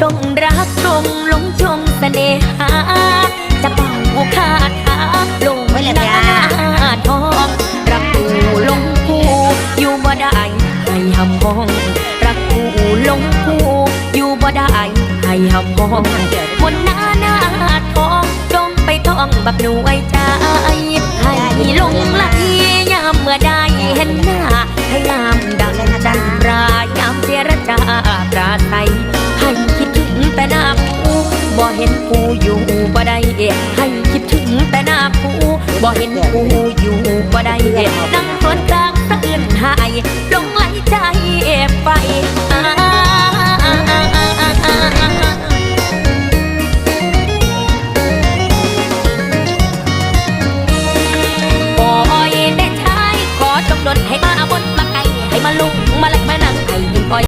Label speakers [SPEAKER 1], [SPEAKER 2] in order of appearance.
[SPEAKER 1] ชมรักชมหลงชมเสน่หา จะเป่าคาถาลงหน้าทองรักกูหลงกูอยู่บ่ได้ให้หำห้อง รักกูหลงกูอยู่บ่ได้ให้หำห้องบนหน้าหน้าทองจมไปท่องบักหน่วยใจให้ลงไหลยามเมื่อได้เห็นหน้าให้งามดัง บ่เห็นกูอยู่บ่ได้เอะให้คิดถึงแต่หน้ากูบ่เห็นกูอยู่บ่ได้เอะนั่งนอนกลางตะอื่นหายลงไหลใจเอะไปอ้าให้มาบนมาไกลให้มาลุกมาแลกมา